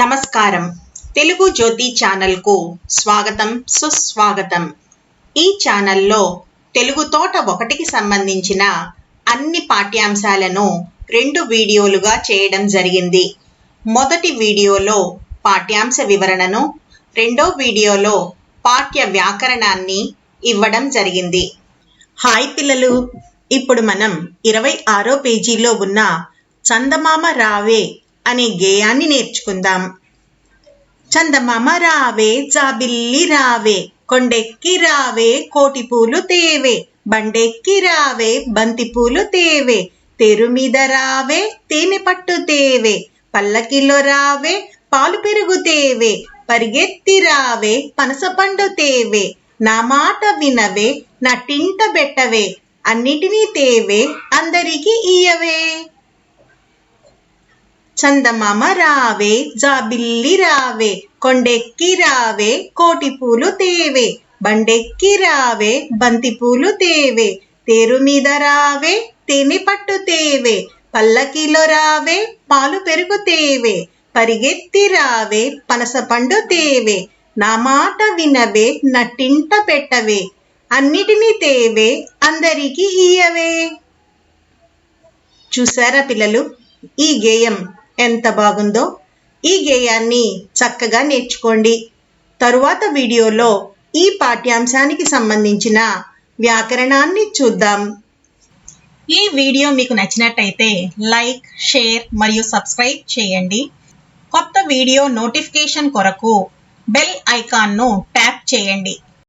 నమస్కారం. తెలుగు జ్యోతి ఛానల్కు స్వాగతం సుస్వాగతం. ఈ ఛానల్లో తెలుగు తోట ఒకటికి సంబంధించిన అన్ని పాఠ్యాంశాలను రెండు వీడియోలుగా చేయడం జరిగింది. మొదటి వీడియోలో పాఠ్యాంశ వివరణను రెండో వీడియోలో పాఠ్య వ్యాకరణాన్ని ఇవ్వడం జరిగింది. హాయ్ పిల్లలు! ఇప్పుడు మనం ఇరవై ఆరో పేజీలో ఉన్న చందమామ రావే అనే గేయాన్ని నేర్చుకుందాం. చందమామ రావే జాబిల్లి రావే కొండెక్కి రావే కోటి పూలు తేవే బండెక్కి రావే బంతి పూలు తేవే తెరు మీద రావే తేనె పట్టు తేవే పల్లకిలో రావే పాలు పెరుగు తేవే పరిగెత్తి రావే పనస పండు తేవే నా మాట వినవే నా టింట బెట్టవే అన్నిటినీ తేవే అందరికీ ఇయ్యవే చందమామ రావే జాబిల్లి రావే కొండెక్కి రావే కోటి పూలు తేవే బండెక్కి రావే బంతి పూలు తేవే తేరు మీద రావే తేనె పట్టు తేవే పల్లకిలో రావే పాలు పెరుగు తేవే పరిగెత్తి రావే పనస పండు తేవే నా మాట వినవే నట్టింట పెట్టవే అన్నిటినీ తేవే అందరికీ ఇయ్యవే చూసారా పిల్లలు? ఈ గేయం ఎంత బాగుందో ఈ గేయాన్ని చక్కగా నేర్చుకోండి. తరువాత వీడియోలో ఈ పాఠ్యాంశానికి సంబంధించిన వ్యాకరణాన్ని చూద్దాం. ఈ వీడియో మీకు నచ్చినట్టయితే లైక్ షేర్ మరియు సబ్స్క్రైబ్ చేయండి. కొత్త వీడియో నోటిఫికేషన్ కొరకు బెల్ ఐకాన్ను ట్యాప్ చేయండి.